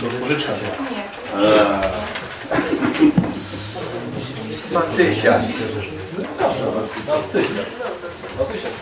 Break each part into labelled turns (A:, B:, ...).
A: Pożyczka się.
B: Nie.
C: Matysia.
A: No tysiąc. No tysiąc.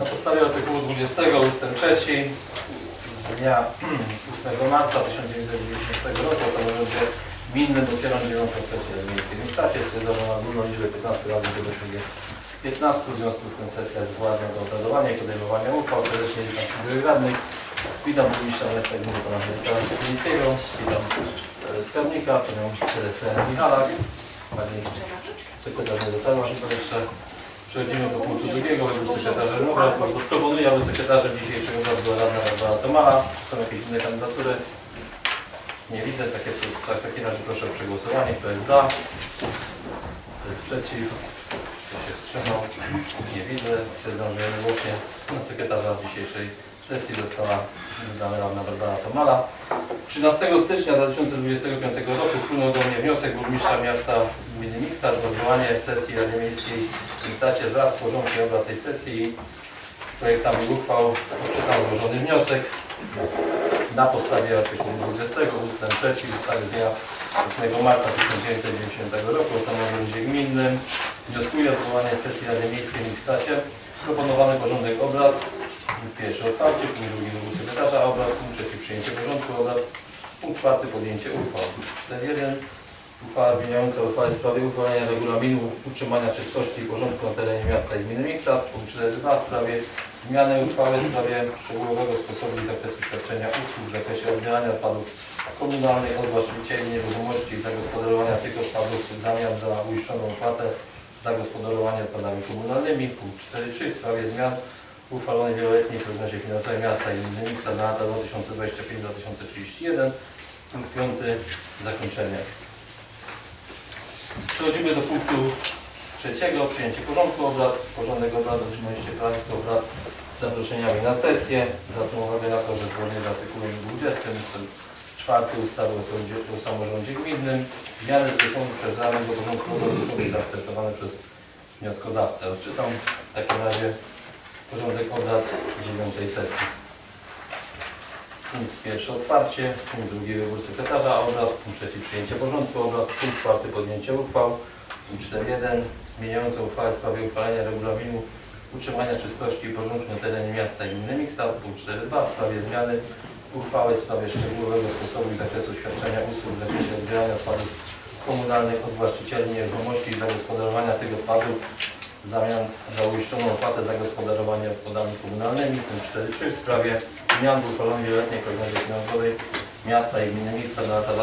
A: Na podstawie artykułu 20 ust. 3 z dnia 8 marca 1990 roku o samorządzie gminnym otwieram 9 sesję miejskiej Mieście. Stwierdzono na górną liczbę 15 radnych obecnych jest 15. W związku z tym sesja jest władna do obradowania i podejmowania uchwał. Serdecznie witam wszystkich radnych. Witam burmistrza miasta gminy pana Wojtka Miejskiego. Witam e, skarbnika, panią Teresę Michalak, pani sekretarz chyba jeszcze. Przechodzimy do punktu drugiego, wybór sekretarza obrad. Proponuję, aby sekretarzem dzisiejszego obrad była radna Barbara Tomala. Są jakieś inne kandydatury? Nie widzę. Takie, tak, w takim razie proszę o przegłosowanie. Kto jest za? Kto jest przeciw? Kto się wstrzymał? Nie widzę. Stwierdzam, że jednogłośnie na sekretarza dzisiejszej sesji została wydana radna Barbara Tomala. 13 stycznia 2025 roku wpłynął do mnie wniosek burmistrza miasta gminy Mikstar o odwołanie sesji Rady Miejskiej w Mikstacie wraz z porządkiem obrad tej sesji projektami uchwał. Odczytam złożony wniosek na podstawie artykułu 20 ust. 3 ustawy z dnia 8 marca 1990 roku o samorządzie gminnym. Wnioskuję o odwołanie sesji Rady Miejskiej w Mikstacie. Proponowany porządek obrad Punkt pierwszy otwarcie, punkt drugi wybór sekretarza obrad, punkt trzeci przyjęcie porządku obrad, punkt czwarty podjęcie uchwał. 4.1 Uchwała zmieniająca uchwałę w sprawie uchwalenia regulaminu utrzymania czystości i porządku na terenie miasta i gminy Miksat. Punkt 4.2 w sprawie zmiany uchwały w sprawie szczegółowego sposobu i zakresu świadczenia usług w zakresie odbierania odpadów komunalnych od właścicieli nieruchomości i zagospodarowania tych odpadów w zamian za uiszczoną opłatę zagospodarowania odpadami komunalnymi. Punkt 4.3 w sprawie zmian uchwalonej wieloletniej prognozie finansowej miasta i Miksa na lata 2025-2031. Punkt 5. Zakończenie. Przechodzimy do punktu trzeciego. Przyjęcie porządku obrad. Porządek obrad otrzymaliście Państwo wraz z zaproszeniami na sesję. Zwracam uwagę na to, że zgodnie z artykułem 20 ust. 4 ustawy o, sądzie, o samorządzie gminnym. Zmiany zgłoszone przez Radę do porządku muszą być zaakceptowane przez wnioskodawcę. Odczytam w takim razie porządek obrad dziewiątej sesji. Punkt pierwszy otwarcie, punkt drugi wybór sekretarza. Obrad, punkt trzeci przyjęcie porządku. Obrad, punkt czwarty podjęcie uchwał, punkt 4.1 zmieniający uchwałę w sprawie uchwalenia regulaminu utrzymania czystości i porządku na terenie miasta i gminy Mikstat, punkt 4.2 w sprawie zmiany uchwały w sprawie szczegółowego sposobu i zakresu świadczenia usług w zakresie odbierania odpadów komunalnych od właścicieli nieruchomości i zagospodarowania tych odpadów w zamian za uiszczoną opłatę zagospodarowania odpadami komunalnymi. Punkt 4.3 w sprawie zmian w uchwalonej wieloletniej prognozie finansowej miasta i gminy miejsca na lata 2025-2031.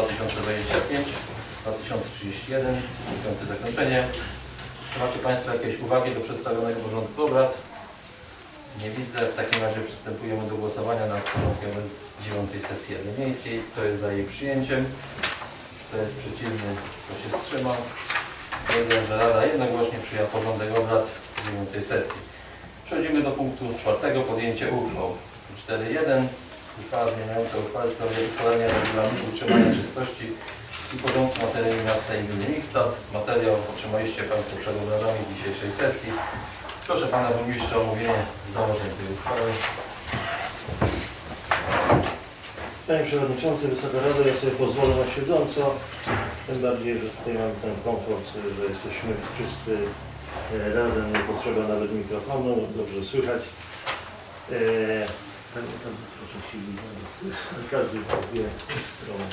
A: Piąte zakończenie. Czy macie Państwo jakieś uwagi do przedstawionego porządku obrad? Nie widzę. W takim razie przystępujemy do głosowania nad porządkiem dziewiątej sesji Rady Miejskiej. Kto jest za jej przyjęciem? Kto jest przeciwny? Kto się wstrzymał? Stwierdzam, że Rada jednogłośnie przyjęła porządek obrad dziewiątej sesji. Przechodzimy do punktu czwartego, podjęcie uchwał. 4.1. Uchwała zmieniająca uchwałę w sprawie uchwalenia regulaminu utrzymania czystości i porządku na terenie miasta i gminy Mikstat. Materiał otrzymaliście Państwo przed obradami dzisiejszej sesji. Proszę Pana Burmistrza o omówienie założeń tej uchwały.
D: Panie Przewodniczący, Wysoka Rado, ja sobie pozwolę na siedząco, tym bardziej, że tutaj mamy ten komfort, że jesteśmy wszyscy e, razem, nie potrzeba nawet mikrofonu, dobrze słychać. E, każdy powie stronę.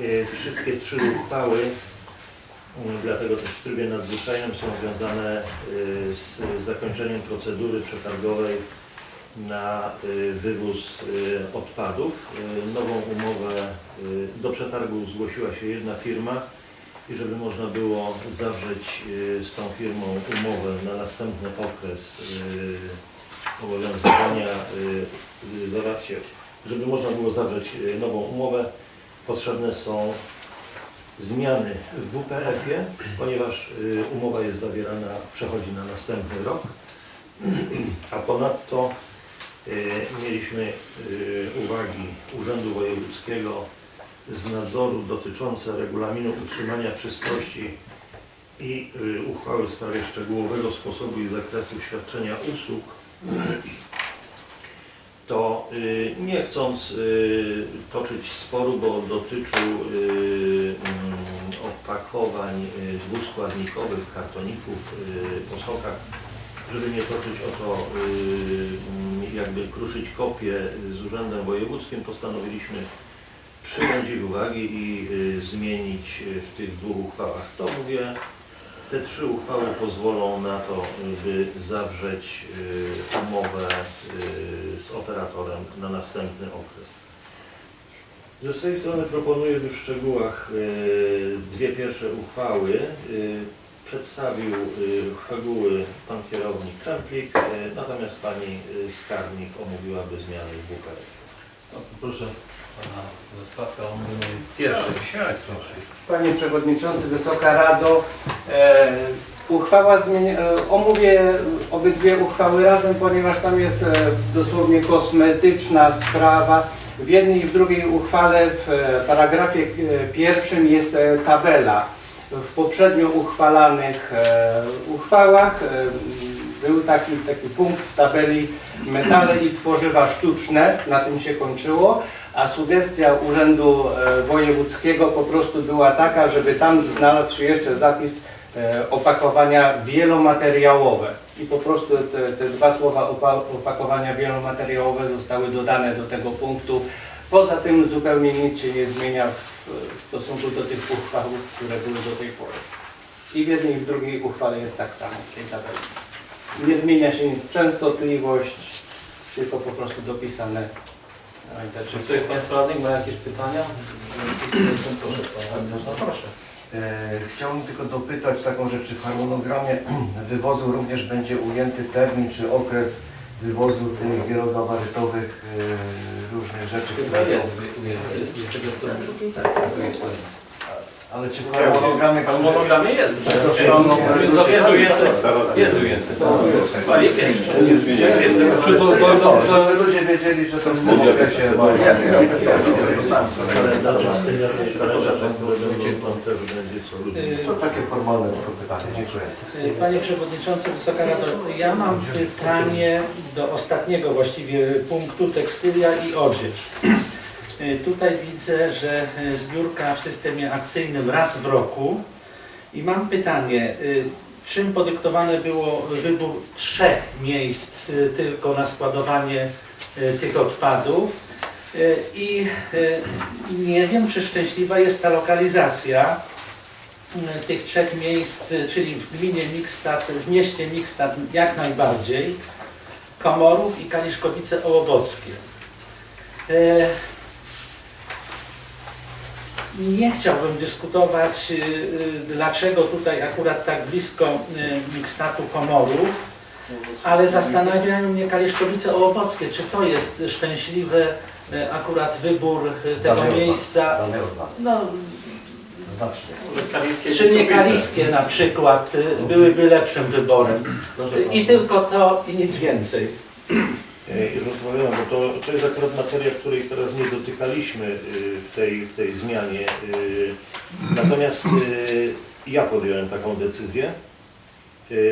D: E, Wszystkie trzy uchwały, dlatego też w trybie nadzwyczajnym są związane e, z zakończeniem procedury przetargowej na y, wywóz y, odpadów. Y, Nową umowę y, do przetargu zgłosiła się jedna firma i żeby można było zawrzeć y, z tą firmą umowę na następny okres y, obowiązywania, y, y, zawarcie, żeby można było zawrzeć y, nową umowę, potrzebne są zmiany w WPF-ie, ponieważ y, umowa jest zawierana, przechodzi na następny rok, a ponadto y, mieliśmy y, uwagi Urzędu Wojewódzkiego z nadzoru dotyczące regulaminu utrzymania czystości i uchwały w sprawie szczegółowego sposobu i zakresu świadczenia usług, to y, nie chcąc y, toczyć sporu, bo dotyczył y, mm, opakowań dwuskładnikowych, kartoników y, po sokach, żeby nie toczyć o to, mm, jakby kruszyć kopię z Urzędem Wojewódzkim, postanowiliśmy przyjąć ich uwagi i zmienić w tych dwóch uchwałach. To mówię, te trzy uchwały pozwolą na to, by zawrzeć y, umowę y, z operatorem na następny okres. Ze swojej strony proponuję, by w szczegółach y, dwie pierwsze uchwały przedstawił szczegóły pan kierownik Kremplik, natomiast pani skarbnik omówiłaby zmiany w.
A: No, Proszę pana Sławka o mówienie pierwszy.
B: Panie Przewodniczący, Wysoka Rado, e, uchwała zmieni- e, omówię obydwie uchwały razem, ponieważ tam jest e, dosłownie kosmetyczna sprawa. W jednej i w drugiej uchwale w e, paragrafie e, pierwszym jest e, tabela. W poprzednio uchwalanych e, uchwałach e, był taki, taki punkt w tabeli metale i tworzywa sztuczne, na tym się kończyło, a sugestia Urzędu e, Wojewódzkiego po prostu była taka, żeby tam znalazł się jeszcze zapis e, opakowania wielomateriałowe. I po prostu te, te dwa słowa opa opakowania wielomateriałowe zostały dodane do tego punktu. Poza tym zupełnie nic się nie zmienia w stosunku do tych uchwał, które były do tej pory. I w jednej i w drugiej uchwale jest tak samo w tej tabeli. Nie zmienia się nic częstotliwość, tylko po prostu dopisane
A: Czy ktoś z Państwa radnych ma jakieś pytania? Proszę pana. Proszę.
C: E, Chciałbym tylko dopytać taką rzecz, czy w harmonogramie wywozu również będzie ujęty termin czy okres wywozu tych wielogabarytowych e, różnych rzeczy, które
A: jest
C: są...
A: ujęty, jest z tego co
C: Ale czy w harmonogramie,
A: W
C: który...
A: harmonogramie jest.
C: To stroną,
A: To jest ujęte. Jest ujęte. Jest jeszcze. Czy to, to, to, to,
C: Żeby ludzie wiedzieli, że to w tym okresie... To takie formalne tylko pytanie. Dziękuję.
E: Panie Przewodniczący, Wysoka Rado, ja mam pytanie do ostatniego właściwie punktu tekstylia i odzież. Y, Tutaj widzę, że y, zbiórka w systemie akcyjnym raz w roku i mam pytanie, y, czym podyktowane było wybór trzech miejsc tylko na składowanie tych odpadów i nie wiem, czy szczęśliwa jest ta lokalizacja tych trzech miejsc, czyli w gminie Mikstat, w mieście Mikstat jak najbardziej, Komorów i Kaliszkowice Ołobockie. Nie chciałbym dyskutować, y, y, dlaczego tutaj akurat tak blisko y, Mikstatu Komorów, ale zastanawiają mnie Kaliszkowice Ołobockie, czy to jest szczęśliwy akurat wybór tego miejsca.
C: Was.
E: No,
C: Znacznie.
E: czy nie kaliskie na przykład byłyby lepszym wyborem. I tylko to i nic więcej.
D: E, Już odpowiadam, bo to, to jest akurat materia, której teraz nie dotykaliśmy y, w tej, w tej zmianie. y. Natomiast ja podjąłem taką decyzję,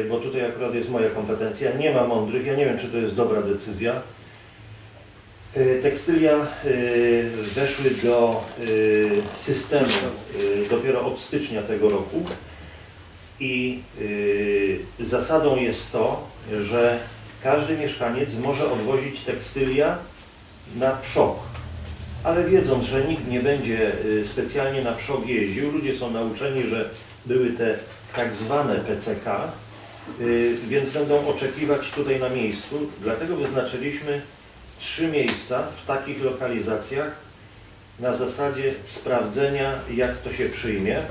D: bo tutaj akurat jest moja kompetencja. Nie ma mądrych, ja nie wiem, czy to jest dobra decyzja. Tekstylia weszły do systemu dopiero od stycznia tego roku i zasadą jest to, że każdy mieszkaniec może odwozić tekstylia na przok. Ale wiedząc, że nikt nie będzie y, specjalnie na przok jeździł, ludzie są nauczeni, że były te tak zwane PCK, y, więc będą oczekiwać tutaj na miejscu. Dlatego wyznaczyliśmy trzy miejsca w takich lokalizacjach na zasadzie sprawdzenia, jak to się przyjmie.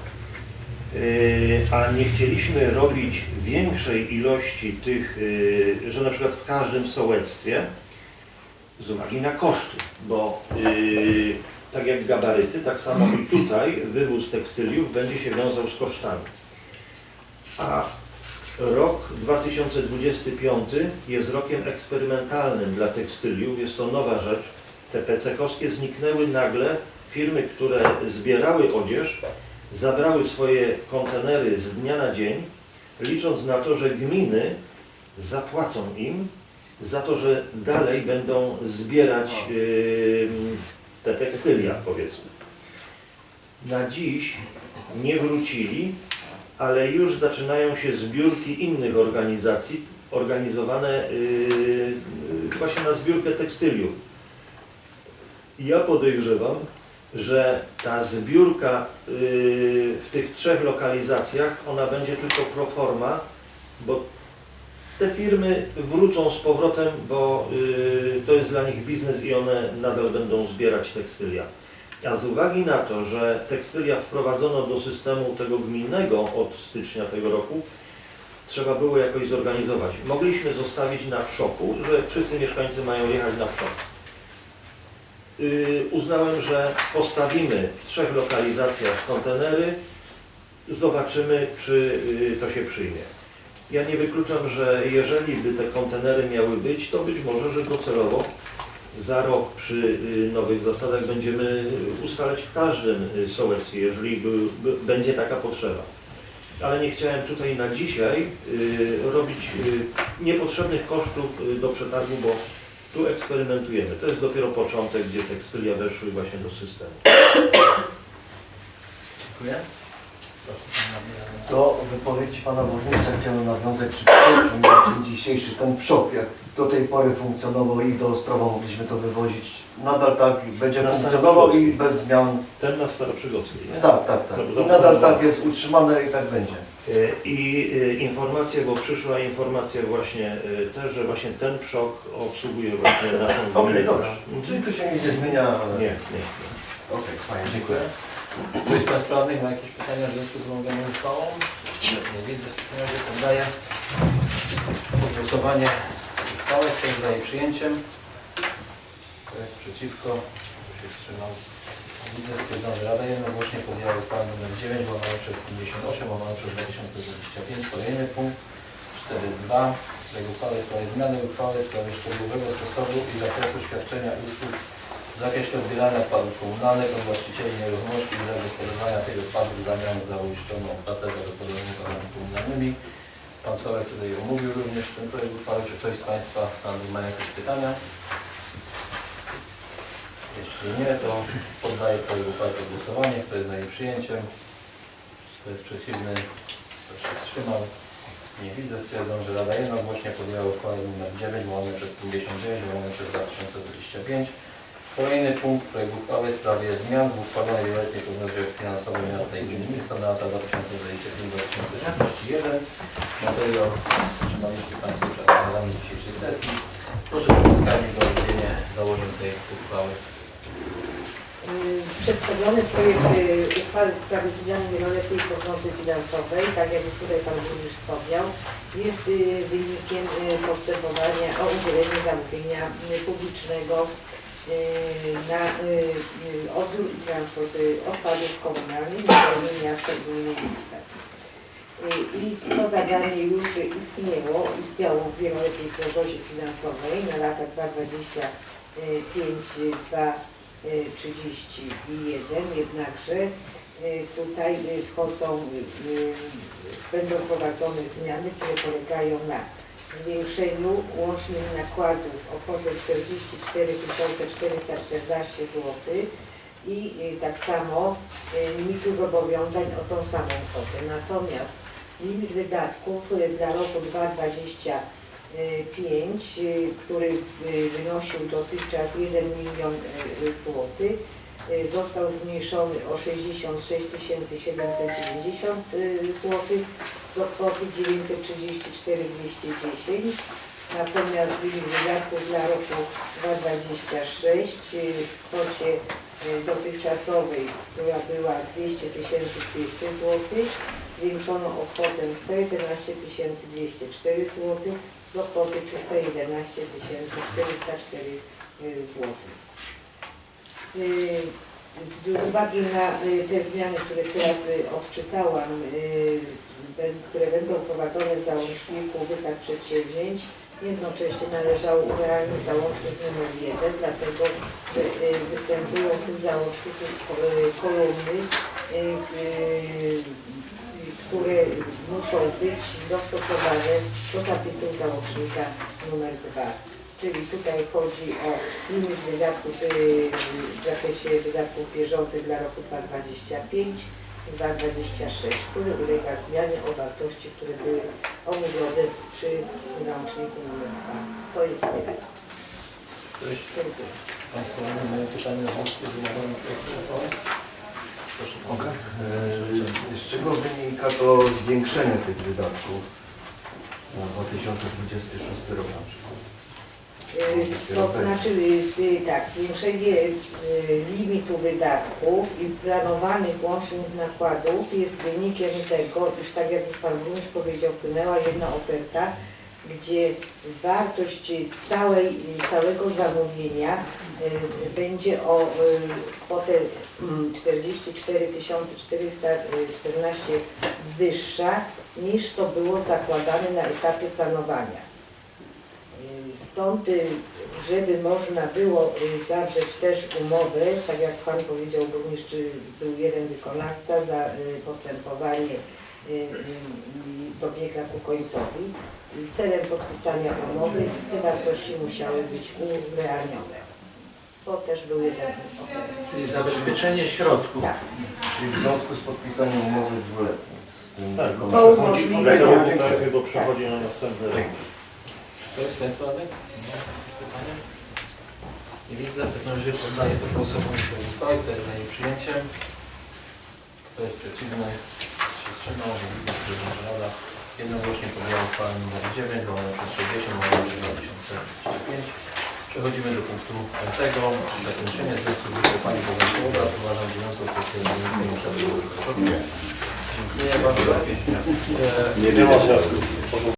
D: Yy, a nie chcieliśmy robić większej ilości tych, yy, że na przykład w każdym sołectwie z uwagi na koszty, bo yy, tak jak gabaryty, tak samo i tutaj wywóz tekstyliów będzie się wiązał z kosztami. A rok 2025 jest rokiem eksperymentalnym dla tekstyliów, jest to nowa rzecz. Te PCK-owskie zniknęły nagle, firmy, które zbierały odzież, zabrały swoje kontenery z dnia na dzień, licząc na to, że gminy zapłacą im za to, że dalej będą zbierać yy, te tekstylia, powiedzmy. Na dziś nie wrócili, ale już zaczynają się zbiórki innych organizacji organizowane yy, yy, właśnie na zbiórkę tekstyliów. Ja podejrzewam, że ta zbiórka yy, w tych trzech lokalizacjach, ona będzie tylko pro forma, bo te firmy wrócą z powrotem, bo yy, to jest dla nich biznes i one nadal będą zbierać tekstylia. A z uwagi na to, że tekstylia wprowadzono do systemu tego gminnego od stycznia tego roku, trzeba było jakoś zorganizować. Mogliśmy zostawić na przoku, że wszyscy mieszkańcy mają jechać na przok. Yy, uznałem, że postawimy w trzech lokalizacjach kontenery, zobaczymy, czy yy, to się przyjmie. Ja nie wykluczam, że jeżeli by te kontenery miały być, to być może, że docelowo za rok przy y, nowych zasadach będziemy ustalać w każdym y, sołectwie, jeżeli by, by, będzie taka potrzeba. Ale nie chciałem tutaj na dzisiaj y, robić y, niepotrzebnych kosztów y, do przetargu, bo tu eksperymentujemy. To jest dopiero początek, gdzie tekstylia weszły właśnie do systemu.
A: Dziękuję. Proszę Pana Radnego.
C: Do wypowiedzi Pana Burmistrza chciałem nawiązać, czy przed na dzień dzisiejszy ten przok, jak do tej pory funkcjonował i do Ostrowa mogliśmy to wywozić, nadal tak będzie
D: Na
C: funkcjonował i bez zmian.
D: Ten na Staroprzygodzkiej, nie?
C: Tak, tak, tak. I nadal tak jest utrzymane i tak będzie.
D: Y, I y, informacje, bo przyszła informacja właśnie y, też, że właśnie ten przok obsługuje właśnie naszą
C: Okej,
D: gminę.
C: dobrze. Czyli tu się nic nie zmienia. ale-
D: Nie, nie.
C: Okej, fajnie, dziękuję.
A: Ktoś z Państwa radnych ma jakieś pytania w związku z omawianą uchwałą? Nie, nie widzę. W takim razie poddaję pod głosowanie uchwałę. Kto jest za jej przyjęciem? Kto jest przeciwko? Kto się wstrzymał? Widzę, stwierdzam, że Rada jednogłośnie podjęła uchwałę nr 9 łamane przez 58 łamane przez 2025. Kolejny punkt 4.2. Projekt uchwały w sprawie zmiany uchwały w sprawie szczegółowego sposobu i zakresu świadczenia usług w zakresie odbierania odpadów komunalnych od właścicieli nieruchomości i zagospodarowania tych odpadów w zamian za uiszczoną opłatę za gospodarowanie odpadami komunalnymi. Pan Sołek tutaj omówił również ten projekt uchwały. Czy ktoś z Państwa ma jakieś pytania? Jeśli nie, to poddaję projekt uchwały pod głosowanie. Kto jest za jej przyjęciem? Kto jest przeciwny? Kto się wstrzymał? Nie widzę. Stwierdzam, że Rada jednogłośnie podjęła uchwałę nr 9 łamane przez 59 łamane przez 2025. Kolejny punkt projekt uchwały w sprawie zmian w uchwalonej wieloletniej prognozie finansowej miasta i gminy miasta na lata 2025-2031. Materiał otrzymaliście Państwo przed dzisiejszej sesji. Proszę o omówienie założeń tej uchwały.
F: Y, Przedstawiony projekt y, uchwały w sprawie zmiany wieloletniej prognozy finansowej, tak jak tutaj Pan Burmistrz wspomniał, jest y, wynikiem postępowania o udzielenie zamówienia publicznego na odbiór i transport odpadów komunalnych na terenie miasta gminy miasta. Y, I to zadanie już istniało, istniało w wieloletniej prognozie finansowej na lata 2025 2 31, jednakże y, tutaj y, wchodzą, y, y, będą wprowadzone zmiany, które polegają na zwiększeniu łącznych nakładów o kwotę 44 414 zł i y, tak samo y, limitu zobowiązań o tą samą kwotę. Natomiast limit wydatków y, dla roku 2025 5, y, który y, wynosił dotychczas 1 milion złotych, został zmniejszony o 66 790 zł do kwoty 934 210. Natomiast limit wydatków dla roku 2026 y, w kwocie dotychczasowej, która była 200 200 zł, zwiększono o kwotę 111 204 zł do kwoty 311 404 zł. Z uwagi na y, te zmiany, które teraz y, odczytałam, bę- które będą wprowadzone w załączniku wykaz przedsięwzięć, jednocześnie należało urealnić załącznik numer 1, dlatego że występują w tym załączniku ko- kolumny, które muszą być dostosowane do zapisów załącznika numer 2. Czyli tutaj chodzi o limit wydatków y, w zakresie wydatków bieżących dla roku 2025 i 2026, który ulega zmianie o wartości, które były omówione przy załączniku numer 2. To jest tyle.
A: Ktoś. Państwo mają pytania w związku projektem uchwały? Proszę
C: Mogę?
A: Pana.
C: E, Z czego wynika to zwiększenie tych wydatków na 2026 rok na przykład?
F: Y, To znaczy, y, tak, zwiększenie y, limitu wydatków i planowanych łącznych nakładów jest wynikiem tego, iż tak jak już Pan Burmistrz powiedział, wpłynęła jedna oferta, gdzie wartość całej, całego zamówienia będzie o y, kwotę mm, 44 414 wyższa niż to było zakładane na etapie planowania. Y, Stąd, y, żeby można było y, zawrzeć też umowę, tak jak Pan powiedział, burmistrz, y, był jeden wykonawca za y, postępowanie y, y, dobiega ku końcowi. Celem podpisania umowy te wartości musiały być urealnione. To też był jeden.
E: Czyli zabezpieczenie środków.
F: Tak.
C: Czyli w związku z podpisaniem umowy dwuletniej z tym
D: Tak,
C: wykonawcą.
F: to umożliwia-
D: Najpierw, bo przechodzi na następny rok.
A: Kto jest z Państwa radnych? Ma jakieś pytania? Nie widzę. W takim razie poddaję to głosowanie tej uchwały. Kto jest za jej przyjęciem? Kto jest przeciwny? Się wstrzymał? Nie widzę. Stwierdzam, że Rada jednogłośnie podjęła uchwałę nr 9, łamane przez 60, łamane przez 2025. Przechodzimy do punktu 5. Zakończenie związku z wyczerpaniem porządku obrad. Uważam dziewiątą kwestię Dziękuję bardzo. E,
D: Nie ma wniosku.